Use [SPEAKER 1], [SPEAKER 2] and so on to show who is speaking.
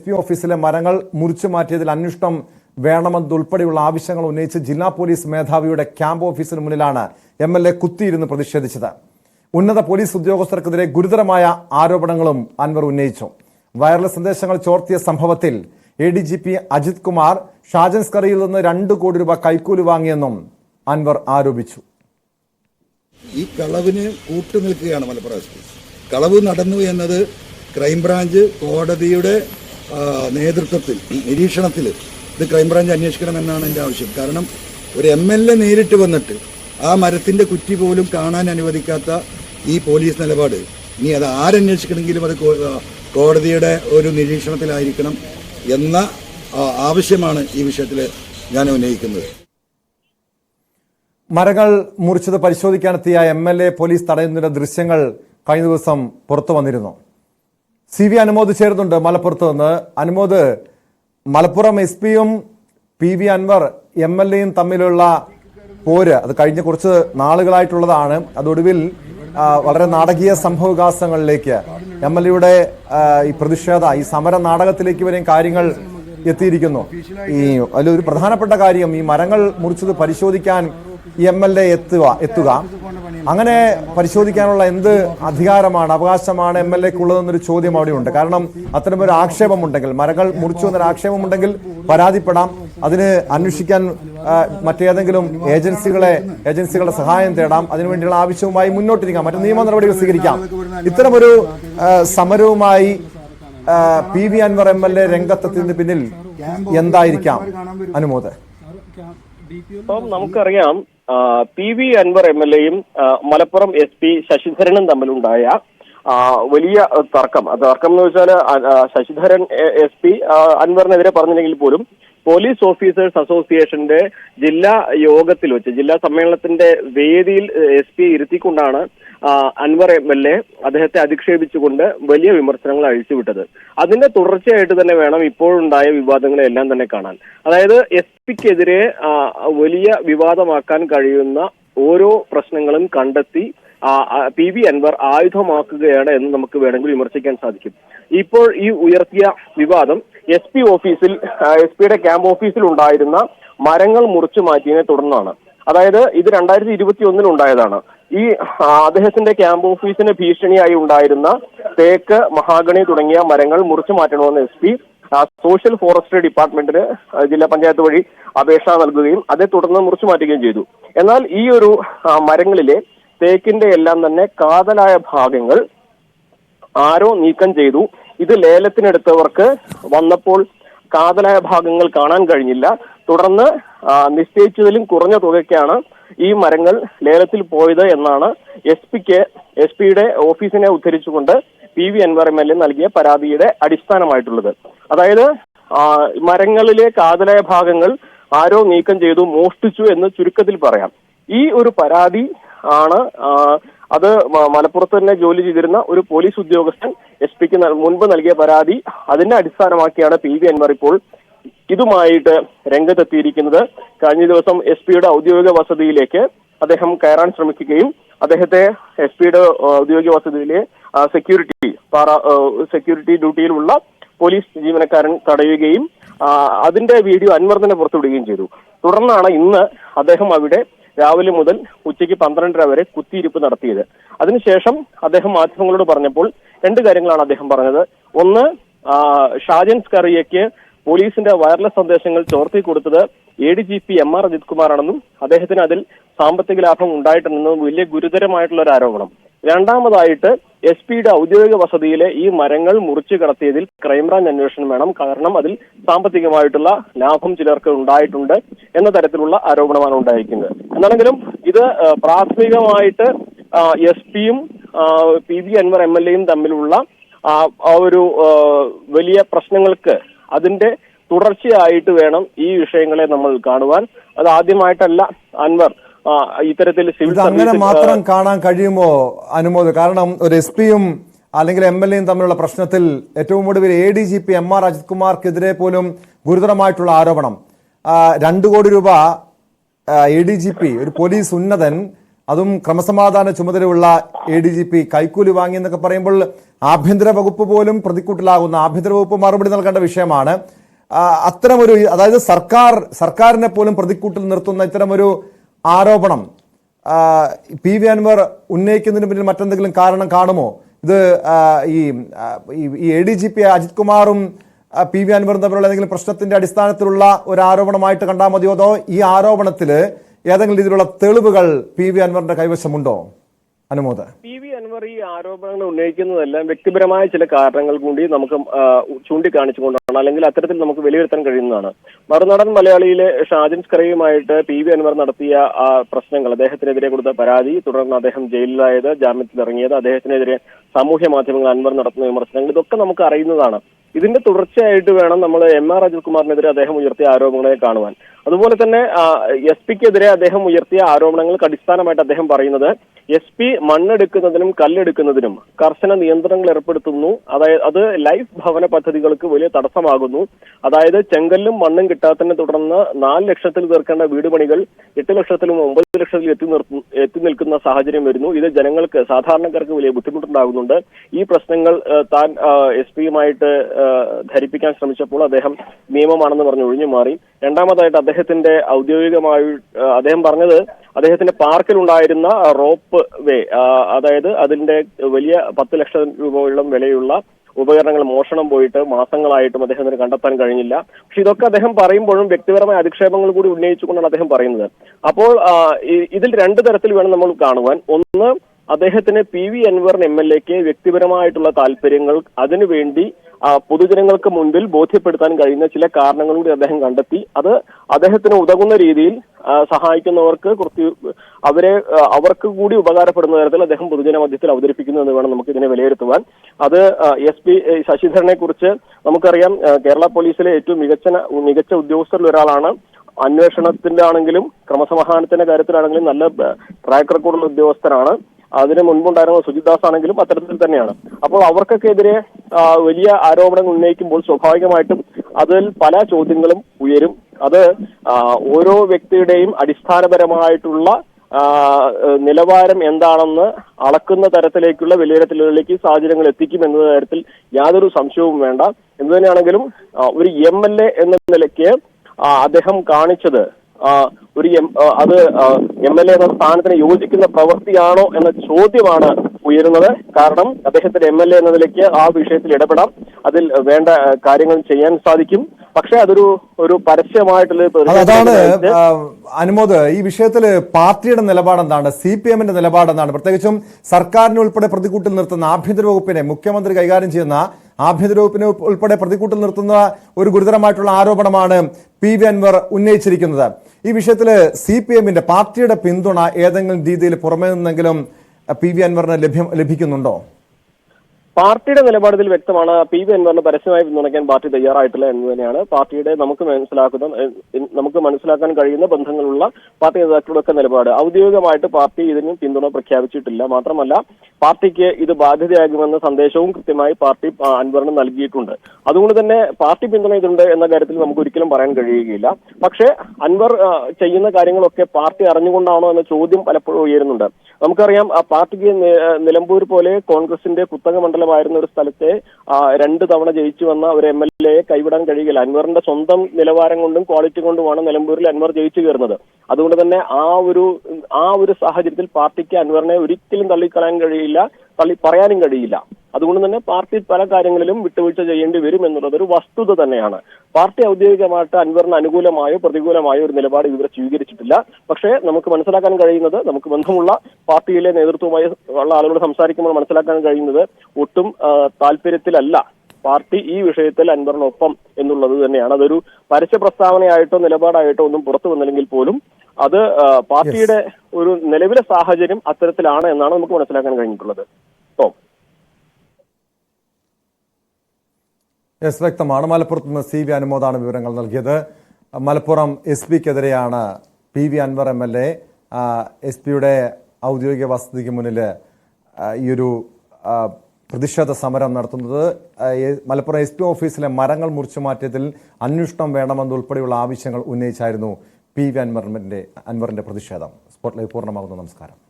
[SPEAKER 1] S P ഓഫീസിലെ മരങ്ങൾ മുറിച്ചു മാറ്റിയതിൽ അന്വേഷണം വേണമെന്നതുൾപ്പെടെയുള്ള ആവശ്യങ്ങൾ ഉന്നയിച്ച് ജില്ലാ പോലീസ് മേധാവിയുടെ ക്യാമ്പ് ഓഫീസിന് മുന്നിലാണ് എം എൽ എ കുത്തിയിരുന്ന് പ്രതിഷേധിച്ചത്. ഉന്നത പോലീസ് ഉദ്യോഗസ്ഥർക്കെതിരെ ഗുരുതരമായ ആരോപണങ്ങളും അൻവർ ഉന്നയിച്ചു. വയർലെസ് സന്ദേശങ്ങൾ ചോർത്തിയ സംഭവത്തിൽ A D G P Ajith Kumar ഷാജൻസ്കറിയിൽ നിന്ന് രണ്ട് കോടി രൂപ കൈക്കൂലി വാങ്ങിയെന്നും അൻവർ ആരോപിച്ചു.
[SPEAKER 2] ഈ കളവിന് കൂട്ടുനിൽക്കുകയാണ് മലപ്പുറം കളവ് നടന്നു എന്നത് ക്രൈംബ്രാഞ്ച് കോടതിയുടെ നേതൃത്വത്തിൽ നിരീക്ഷണത്തിൽ ഇത് ക്രൈംബ്രാഞ്ച് അന്വേഷിക്കണമെന്നാണ് എന്റെ ആവശ്യം. കാരണം ഒരു എം എൽ എ നേരിട്ട് വന്നിട്ട് ആ മരത്തിന്റെ കുറ്റി പോലും കാണാൻ അനുവദിക്കാത്ത ഈ പോലീസ് നിലപാട് ഇനി അത് ആരന്വേഷിക്കണമെങ്കിലും അത് കോടതിയുടെ ഒരു നിരീക്ഷണത്തിലായിരിക്കണം എന്ന ആവശ്യമാണ് ഈ വിഷയത്തിൽ ഞാൻ ഉന്നയിക്കുന്നത്.
[SPEAKER 1] മരങ്ങൾ മുറിച്ചത് പരിശോധിക്കാനെത്തിയ എം എൽ എ പോലീസ് തടയുന്നതിന്റെ ദൃശ്യങ്ങൾ കഴിഞ്ഞ ദിവസം പുറത്തു വന്നിരുന്നു. സി വി അനുമോദ് ചേരുന്നുണ്ട് മലപ്പുറത്ത് നിന്ന്. അനുമോദ് മലപ്പുറം എസ് പിയും P V Anvar M L എയും തമ്മിലുള്ള പോര് അത് കഴിഞ്ഞ കുറച്ച് നാളുകളായിട്ടുള്ളതാണ്. അതൊടുവിൽ വളരെ നാടകീയ സംഭവവികാസങ്ങളിലേക്ക് എം എൽ എയുടെ ഈ പ്രതിഷേധ ഈ സമര നാടകത്തിലേക്ക് വരെയും കാര്യങ്ങൾ എത്തിയിരിക്കുന്നു. ഈ അതിലൊരു പ്രധാനപ്പെട്ട കാര്യം ഈ മരങ്ങൾ മുറിച്ചത് പരിശോധിക്കാൻ എം എൽ എ എത്തുക എത്തുക. അങ്ങനെ പരിശോധിക്കാനുള്ള എന്ത് അധികാരമാണ് അവകാശമാണ് എം എൽ എക്ക് ഉള്ളതെന്നൊരു ചോദ്യം അവിടെയുണ്ട്. കാരണം അത്തരമൊരു ആക്ഷേപമുണ്ടെങ്കിൽ മരങ്ങൾ മുറിച്ചു എന്നൊരു ആക്ഷേപമുണ്ടെങ്കിൽ പരാതിപ്പെടാം. അതിന് അന്വേഷിക്കാൻ മറ്റേതെങ്കിലും ഏജൻസികളെ ഏജൻസികളുടെ സഹായം തേടാം. അതിനുവേണ്ടിയുള്ള ആവശ്യവുമായി മുന്നോട്ടിരിക്കാം. മറ്റു നിയമ നടപടികൾ സ്വീകരിക്കാം. ഇത്തരമൊരു സമരവുമായി P V Anvar M L A രംഗത്തെത്തിയതിന് പിന്നിൽ എന്തായിരിക്കാം അനുമോദ്?
[SPEAKER 3] നമുക്കറിയാം P V Anvar M L എയും മലപ്പുറം എസ് പി ശശിധരനും തമ്മിലുണ്ടായ വലിയ തർക്കം. തർക്കം എന്ന് വെച്ചാൽ ശശിധരൻ എസ് പി അൻവറിനെതിരെ പറഞ്ഞില്ലെങ്കിൽ പോലും പോലീസ് ഓഫീസേഴ്സ് അസോസിയേഷന്റെ ജില്ലാ യോഗത്തിൽ വെച്ച് ജില്ലാ സമ്മേളനത്തിന്റെ വേദിയിൽ എസ് പി ഇരുത്തിക്കൊണ്ടാണ് അൻവർ എം എൽ എ അദ്ദേഹത്തെ അധിക്ഷേപിച്ചുകൊണ്ട് വലിയ വിമർശനങ്ങൾ അഴിച്ചുവിട്ടത്. അതിന്റെ തുടർച്ചയായിട്ട് തന്നെ വേണം ഇപ്പോഴുണ്ടായ വിവാദങ്ങളെല്ലാം തന്നെ കാണാൻ. അതായത് എസ് പിക്കെതിരെ വലിയ വിവാദമാക്കാൻ കഴിയുന്ന ഓരോ പ്രശ്നങ്ങളും കണ്ടെത്തി പി വി അൻവർ ആയുധമാക്കുകയാണ് എന്ന് നമുക്ക് വേണമെങ്കിൽ വിമർശിക്കാൻ സാധിക്കും. ഇപ്പോൾ ഈ ഉയർത്തിയ വിവാദം എസ് പി ഓഫീസിൽ എസ് പിയുടെ ക്യാമ്പ് ഓഫീസിൽ ഉണ്ടായിരുന്ന മരങ്ങൾ മുറിച്ചു മാറ്റിയതിനെ തുടർന്നാണ്. അതായത് ഇത് രണ്ടായിരത്തി ഇരുപത്തി ഒന്നിൽ ഉണ്ടായതാണ്. ഈ അദ്ദേഹത്തിന്റെ ക്യാമ്പ് ഓഫീസിന് ഭീഷണിയായി ഉണ്ടായിരുന്ന തേക്ക് മഹാഗണി തുടങ്ങിയ മരങ്ങൾ മുറിച്ചു മാറ്റണമെന്ന് എസ് പി സോഷ്യൽ ഫോറസ്ട്രി ഡിപ്പാർട്ട്മെന്റിന് ജില്ലാ പഞ്ചായത്ത് വഴി അപേക്ഷ നൽകുകയും അതേ തുടർന്ന് മുറിച്ചു മാറ്റുകയും ചെയ്തു. എന്നാൽ ഈ ഒരു മരങ്ങളിലെ തേക്കിന്റെ എല്ലാം തന്നെ കാതലായ ഭാഗങ്ങൾ ആരോ നീക്കം ചെയ്തു. ഇത് ലേലത്തിനെടുത്തവർക്ക് വന്നപ്പോൾ കാതലായ ഭാഗങ്ങൾ കാണാൻ കഴിഞ്ഞില്ല. തുടർന്ന് നിശ്ചയിച്ചതിലും കുറഞ്ഞ തുകയ്ക്കാണ് ഈ മരങ്ങൾ ലേലത്തിൽ പോയത് എന്നാണ് എസ് പിക്ക് എസ് പിയുടെ ഓഫീസിനെ ഉദ്ധരിച്ചുകൊണ്ട് P V Anvar M L A നൽകിയ പരാതിയുടെ അടിസ്ഥാനമായിട്ടുള്ളത്. അതായത് മരങ്ങളിലെ കാതലായ ഭാഗങ്ങൾ ആരോ നീക്കം ചെയ്തു മോഷ്ടിച്ചു എന്ന് ചുരുക്കത്തിൽ പറയാം. ഈ ഒരു പരാതി ആണ് അത് മലപ്പുറത്ത് തന്നെ ജോലി ചെയ്തിരുന്ന ഒരു പോലീസ് ഉദ്യോഗസ്ഥൻ എസ് പിക്ക് മുൻപ് നൽകിയ പരാതി. അതിനെ അടിസ്ഥാനമാക്കിയാണ് പി വി എൻവർ ഇപ്പോൾ ഇതുമായിട്ട് രംഗത്തെത്തിയിരിക്കുന്നത് കഴിഞ്ഞ ദിവസം എസ് പിയുടെ ഔദ്യോഗിക വസതിയിലേക്ക് അദ്ദേഹം കയറാൻ ശ്രമിക്കുകയും അദ്ദേഹത്തെ എസ് പിയുടെ ഔദ്യോഗിക വസതിയിലെ സെക്യൂരിറ്റി പാറ സെക്യൂരിറ്റി ഡ്യൂട്ടിയിലുള്ള പോലീസ് ജീവനക്കാരൻ തടയുകയും അതിന്റെ വീഡിയോ അൻവർ പുറത്തുവിടുകയും ചെയ്തു. തുടർന്നാണ് ഇന്ന് അദ്ദേഹം അവിടെ രാവിലെ മുതൽ ഉച്ചയ്ക്ക് പന്ത്രണ്ടര വരെ കുത്തിയിരിപ്പ് നടത്തിയത്. അതിനുശേഷം അദ്ദേഹം മാധ്യമങ്ങളോട് പറഞ്ഞപ്പോൾ രണ്ട് കാര്യങ്ങളാണ് അദ്ദേഹം പറഞ്ഞത്. ഒന്ന് ഷാജൻസ് ഷാജൻ സ്കറിയയ്ക്ക് പോലീസിന്റെ വയർലെസ് സന്ദേശങ്ങൾ ചോർത്തി കൊടുത്തത് A D G P M R Ajith കുമാറാണെന്നും അദ്ദേഹത്തിന് അതിൽ സാമ്പത്തിക ലാഭം ഉണ്ടായിട്ടുണ്ടെന്നും വലിയ ഗുരുതരമായിട്ടുള്ള ഒരു ആരോപണം. രണ്ടാമതായിട്ട് എസ് പിയുടെ ഔദ്യോഗിക വസതിയിലെ ഈ മരങ്ങൾ മുറിച്ചു കടത്തിയതിൽ ക്രൈംബ്രാഞ്ച് അന്വേഷണം വേണം. കാരണം അതിൽ സാമ്പത്തികമായിട്ടുള്ള ലാഭം ചിലർക്ക് ഉണ്ടായിട്ടുണ്ട് എന്ന തരത്തിലുള്ള ആരോപണമാണ് ഉണ്ടായിരിക്കുന്നത്. എന്നാണെങ്കിലും ഇത് പ്രാഥമികമായിട്ട് എസ് പിയും P. V. Anvar M L എയും തമ്മിലുള്ള ഒരു വലിയ പ്രശ്നങ്ങൾക്ക് അതിന്റെ തുടർച്ചയായിട്ട് വേണം ഈ വിഷയങ്ങളെ നമ്മൾ കാണുവാൻ. അത് ആദ്യമായിട്ടല്ല അൻവർ ഇത്തരത്തിൽ സിവിൽ
[SPEAKER 1] അങ്ങനെ മാത്രം കാണാൻ കഴിയുമോ അനുമോദ്? കാരണം ഒരു എസ് പിയും അല്ലെങ്കിൽ എം എൽ എയും തമ്മിലുള്ള പ്രശ്നത്തിൽ ഏറ്റവും ഒടുവിൽ A D G P M R Ajith കുമാർക്കെതിരെ പോലും ഗുരുതരമായിട്ടുള്ള ആരോപണം. രണ്ട് കോടി രൂപ എ ഡി ജി പി ഒരു പോലീസ് ഉന്നതൻ അതും ക്രമസമാധാന ചുമതലയുള്ള എ ഡി ജി പി കൈക്കൂലി വാങ്ങി എന്നൊക്കെ പറയുമ്പോൾ ആഭ്യന്തര വകുപ്പ് പോലും പ്രതിക്കൂട്ടിലാകുന്ന ആഭ്യന്തര വകുപ്പ് മറുപടി നൽകേണ്ട വിഷയമാണ്. അത്തരമൊരു അതായത് സർക്കാർ സർക്കാരിനെ പോലും പ്രതിക്കൂട്ടിൽ നിർത്തുന്ന ഇത്തരമൊരു ആരോപണം പി വി അൻവർ ഉന്നയിക്കുന്നതിന് പിന്നിൽ മറ്റെന്തെങ്കിലും കാരണം കാണുമോ? ഇത് ഈ ഈ A D G P Ajith കുമാറും പി വി അൻവറും തമ്മിലുള്ള ഏതെങ്കിലും പ്രശ്നത്തിന്റെ അടിസ്ഥാനത്തിലുള്ള ഒരു ആരോപണമായിട്ട് കണ്ടാൽ മതിയോ? അതോ ഈ ആരോപണത്തിൽ ഏതെങ്കിലും രീതിയിലുള്ള തെളിവുകൾ പി വി അൻവറിന്റെ കൈവശമുണ്ടോ? അനുമോദ.
[SPEAKER 3] പി വി അൻവർ ഈ ആരോപണങ്ങൾ ഉന്നയിക്കുന്നതെല്ലാം വ്യക്തിപരമായ ചില കാരണങ്ങൾ കൂടി നമുക്ക് ചൂണ്ടിക്കാണിച്ചുകൊണ്ടാണ് അല്ലെങ്കിൽ അത്തരത്തിൽ നമുക്ക് വിലയിരുത്താൻ കഴിയുന്നതാണ്. മറുനാടൻ മലയാളിയിലെ ഷാജിൻ സ്കറിയുമായിട്ട് പി വി അൻവർ നടത്തിയ ആ പ്രശ്നങ്ങൾ. അദ്ദേഹത്തിനെതിരെ കൊടുത്ത പരാതി തുടർന്ന് അദ്ദേഹം ജയിലിലായത് ജാമ്യത്തിൽ ഇറങ്ങിയത് അദ്ദേഹത്തിനെതിരെ സാമൂഹ്യ മാധ്യമങ്ങൾ അൻവർ നടത്തുന്ന വിമർശനങ്ങൾ ഇതൊക്കെ നമുക്ക് അറിയുന്നതാണ്. ഇതിന്റെ തുടർച്ചയായിട്ട് വേണം നമ്മൾ എം ആർ അജിത്കുമാറിനെതിരെ അദ്ദേഹം ഉയർത്തിയ ആരോപണങ്ങളെ കാണുവാൻ. അതുപോലെ തന്നെ എസ് പിക്കെതിരെ അദ്ദേഹം ഉയർത്തിയ ആരോപണങ്ങൾക്ക് അടിസ്ഥാനമായിട്ട് അദ്ദേഹം പറയുന്നത് എസ് പി മണ്ണെടുക്കുന്നതിനും കല്ലെടുക്കുന്നതിനും കർശന നിയന്ത്രണങ്ങൾ ഏർപ്പെടുത്തുന്നു. അതായത് അത് ലൈഫ് ഭവന പദ്ധതികൾക്ക് വലിയ തടസ്സമാകുന്നു. അതായത് ചെങ്കല്ലും മണ്ണും കിട്ടാത്തതിനെ തുടർന്ന് നാല് ലക്ഷത്തിൽ തീർക്കേണ്ട വീട് പണികൾ എട്ട് ലക്ഷത്തിലും ഒമ്പത് ലക്ഷത്തിൽ എത്തി എത്തി നിൽക്കുന്ന സാഹചര്യം വരുന്നു. ഇത് ജനങ്ങൾക്ക് സാധാരണക്കാർക്ക് വലിയ ബുദ്ധിമുട്ടുണ്ടാകുന്നുണ്ട്. ഈ പ്രശ്നങ്ങൾ താൻ എസ് പിയുമായിട്ട് ധരിപ്പിക്കാൻ ശ്രമിച്ചപ്പോൾ അദ്ദേഹം നിയമമാണെന്ന് പറഞ്ഞ് ഒഴിഞ്ഞു മാറി. രണ്ടാമതായിട്ട് അദ്ദേഹത്തിന്റെ ഔദ്യോഗികമായി അദ്ദേഹം പറഞ്ഞത് അദ്ദേഹത്തിന്റെ പാർക്കിൽ ഉണ്ടായിരുന്ന വേ അതായത് അതിന്റെ വലിയ പത്ത് ലക്ഷം രൂപയോളം വിലയുള്ള ഉപകരണങ്ങൾ മോഷണം പോയിട്ട് മാസങ്ങളായിട്ടും അദ്ദേഹത്തിന് കണ്ടെത്താൻ കഴിഞ്ഞില്ല. പക്ഷെ ഇതൊക്കെ അദ്ദേഹം പറയുമ്പോഴും വ്യക്തിപരമായ അധിക്ഷേപങ്ങൾ കൂടി ഉന്നയിച്ചുകൊണ്ടാണ് അദ്ദേഹം പറയുന്നത്. അപ്പോൾ ഇതിൽ രണ്ട് തരത്തിൽ വേണം നമ്മൾ കാണുവാൻ. ഒന്ന് അദ്ദേഹത്തിന് പി വി അൻവറിന് എം എൽ എക്ക് വ്യക്തിപരമായിട്ടുള്ള താല്പര്യങ്ങൾ അതിനുവേണ്ടി പൊതുജനങ്ങൾക്ക് മുൻപിൽ ബോധ്യപ്പെടുത്താൻ കഴിയുന്ന ചില കാരണങ്ങൾ കൂടി അദ്ദേഹം കണ്ടെത്തി. അത് അദ്ദേഹത്തിന് ഉതകുന്ന രീതിയിൽ സഹായിക്കുന്നവർക്ക് കുറച്ച് അവരെ അവർക്ക് കൂടി ഉപകാരപ്പെടുന്ന തരത്തിൽ അദ്ദേഹം പൊതുജന മധ്യത്തിൽ അവതരിപ്പിക്കുന്നു എന്ന് വേണം നമുക്ക് ഇതിനെ വിലയിരുത്തുവാൻ. അത് എസ് പി ശശിധരനെ കുറിച്ച് നമുക്കറിയാം കേരള പോലീസിലെ ഏറ്റവും മികച്ച മികച്ച ഉദ്യോഗസ്ഥരിൽ ഒരാളാണ് അന്വേഷണത്തിന്റെ ആണെങ്കിലും ക്രമസമാധാനത്തിന്റെ കാര്യത്തിലാണെങ്കിലും നല്ല ട്രാക്ക് റെക്കോർഡുള്ള ഉദ്യോഗസ്ഥരാണ് അതിന് മുൻപുണ്ടായിരുന്ന സുജിദാസ് ആണെങ്കിലും അത്തരത്തിൽ തന്നെയാണ്. അപ്പോൾ അവർക്കൊക്കെ എതിരെ വലിയ ആരോപണങ്ങൾ ഉന്നയിക്കുമ്പോൾ സ്വാഭാവികമായിട്ടും അതിൽ പല ചോദ്യങ്ങളും ഉയരും. അത് ഓരോ വ്യക്തിയുടെയും അടിസ്ഥാനപരമായിട്ടുള്ള നിലവാരം എന്താണെന്ന് അളക്കുന്ന തരത്തിലേക്കുള്ള വിലയിരുത്തലുകളിലേക്ക് സാഹചര്യങ്ങൾ എത്തിക്കും എന്ന കാര്യത്തിൽ യാതൊരു സംശയവും വേണ്ട. എന്തു തന്നെയാണെങ്കിലും ഒരു എം എൽ എ എന്ന നിലയ്ക്ക് അദ്ദേഹം കാണിച്ചത് ഒരു അത് എം എൽ എ എന്ന സ്ഥാനത്തിന് യോജിക്കുന്ന പ്രവൃത്തിയാണോ എന്ന ചോദ്യമാണ് ഉയരുന്നത്. കാരണം അദ്ദേഹത്തിന്റെ എം എൽ എ എന്ന നിലയ്ക്ക് ആ വിഷയത്തിൽ ഇടപെടാം. അതിൽ വേണ്ട കാര്യങ്ങൾ ചെയ്യാൻ സാധിക്കും. പക്ഷേ അതൊരു ഒരു പരസ്യമായിട്ടുള്ള
[SPEAKER 1] അതാണ് അനുമോദ് ഈ വിഷയത്തിൽ പാർട്ടിയുടെ നിലപാട് എന്താണ് സി പി എമ്മിന്റെ നിലപാട് എന്താണ് പ്രത്യേകിച്ചും സർക്കാരിനെ ഉൾപ്പെടെ പ്രതികൂട്ടിൽ നിർത്തുന്ന ആഭ്യന്തര വകുപ്പിനെ മുഖ്യമന്ത്രി കൈകാര്യം ചെയ്യുന്ന ആഭ്യന്തര വകുപ്പിനെ ഉൾപ്പെടെ പ്രതിക്കൂട്ടിൽ നിർത്തുന്ന ഒരു ഗുരുതരമായിട്ടുള്ള ആരോപണമാണ് പി വി അൻവർ ഉന്നയിച്ചിരിക്കുന്നത്. ഈ വിഷയത്തിൽ സി പി എമ്മിന്റെ പാർട്ടിയുടെ പിന്തുണ ഏതെങ്കിലും രീതിയിൽ പുറമേ നിന്നെങ്കിലും പി വി അൻവറിന് ലഭ്യം ലഭിക്കുന്നുണ്ടോ?
[SPEAKER 3] പാർട്ടിയുടെ നിലപാടിൽ വ്യക്തമാണ് പി വി അൻവറിന് പരസ്യമായി പിന്തുണയ്ക്കാൻ പാർട്ടി തയ്യാറായിട്ടില്ല എന്ന് തന്നെയാണ്. പാർട്ടിയുടെ നമുക്ക് മനസ്സിലാക്കുന്ന നമുക്ക് മനസ്സിലാക്കാൻ കഴിയുന്ന ബന്ധങ്ങളുള്ള പാർട്ടി നേതാക്കളുടെ നിലപാട്. ഔദ്യോഗികമായിട്ട് പാർട്ടി ഇതിന് പിന്തുണ പ്രഖ്യാപിച്ചിട്ടില്ല. മാത്രമല്ല പാർട്ടിക്ക് ഇത് ബാധ്യതയാകുമെന്ന സന്ദേശവും കൃത്യമായി പാർട്ടി അൻവറിന് നൽകിയിട്ടുണ്ട്. അതുകൊണ്ട് തന്നെ പാർട്ടി പിന്തുണ ഇതുണ്ട് എന്ന കാര്യത്തിൽ നമുക്ക് ഒരിക്കലും പറയാൻ കഴിയുകയില്ല. പക്ഷേ അൻവർ ചെയ്യുന്ന കാര്യങ്ങളൊക്കെ പാർട്ടി അറിഞ്ഞുകൊണ്ടാണോ എന്ന ചോദ്യം പലപ്പോഴും ഉയരുന്നുണ്ട്. നമുക്കറിയാം പാർട്ടിക്ക് നിലമ്പൂർ പോലെ കോൺഗ്രസിന്റെ കുത്തക മണ്ഡലമായിരുന്ന ഒരു സ്ഥലത്തെ രണ്ട് തവണ ജയിച്ചു വന്ന ഒരു എം എൽ എയെ കൈവിടാൻ കഴിയില്ല. അൻവറിന്റെ സ്വന്തം നിലവാരം കൊണ്ടും ക്വാളിറ്റി കൊണ്ടുമാണ് നിലമ്പൂരിൽ അൻവർ ജയിച്ചു കയറുന്നത്. അതുകൊണ്ട് തന്നെ ആ ഒരു ആ ഒരു സാഹചര്യത്തിൽ പാർട്ടിക്ക് അൻവറിനെ ഒരിക്കലും തള്ളിക്കളയാൻ കഴിയില്ല തള്ളി പറയാനും കഴിയില്ല. അതുകൊണ്ട് തന്നെ പാർട്ടി പല കാര്യങ്ങളിലും വിട്ടുവീഴ്ച ചെയ്യേണ്ടി വരും എന്നുള്ളത് ഒരു വസ്തുത തന്നെയാണ്. പാർട്ടി ഔദ്യോഗികമായിട്ട് അൻവറിന് അനുകൂലമായോ പ്രതികൂലമായോ ഒരു നിലപാട് ഇവർ സ്വീകരിച്ചിട്ടില്ല. പക്ഷേ നമുക്ക് മനസ്സിലാക്കാൻ കഴിയുന്നത് നമുക്ക് ബന്ധമുള്ള പാർട്ടിയിലെ നേതൃത്വവുമായി ഉള്ള ആളുകളോട് സംസാരിക്കുമ്പോൾ മനസ്സിലാക്കാൻ കഴിയുന്നത് ഒട്ടും താല്പര്യത്തിലല്ല പാർട്ടി ഈ വിഷയത്തിൽ അൻവറിനൊപ്പം എന്നുള്ളത് തന്നെയാണ്. അതൊരു പരസ്യ പ്രസ്താവനയായിട്ടോ നിലപാടായിട്ടോ ഒന്നും പുറത്തു വന്നില്ലെങ്കിൽ പോലും അത് പാർട്ടിയുടെ ഒരു നിലവിലെ സാഹചര്യം അത്തരത്തിലാണ് എന്നാണ് നമുക്ക് മനസ്സിലാക്കാൻ കഴിഞ്ഞിട്ടുള്ളത്. ടോം.
[SPEAKER 1] യെസ് വ്യക്തമാണ്. മലപ്പുറത്ത് നിന്ന് സി വി അനുമോദാണ് വിവരങ്ങൾ നൽകിയത്. Malappuram S പിക്കെതിരെയാണ് P V Anvar M L A S പിയുടെ ഔദ്യോഗിക വസതിക്ക് മുന്നിൽ ആ, ഈ ഒരു പ്രതിഷേധ സമരം നടത്തുന്നത്. മലപ്പുറം എസ് പി ഓഫീസിലെ മരങ്ങൾ മുറിച്ചു മാറ്റിയതിൽ അന്വേഷണം വേണമെന്നുൾപ്പെടെയുള്ള ആവശ്യങ്ങൾ ഉന്നയിച്ചായിരുന്നു പി വി അൻവറിന്റെ അൻവറിന്റെ പ്രതിഷേധം. സ്പോട്ട് ലൈവ് പൂർണമാകുന്നു. നമസ്കാരം.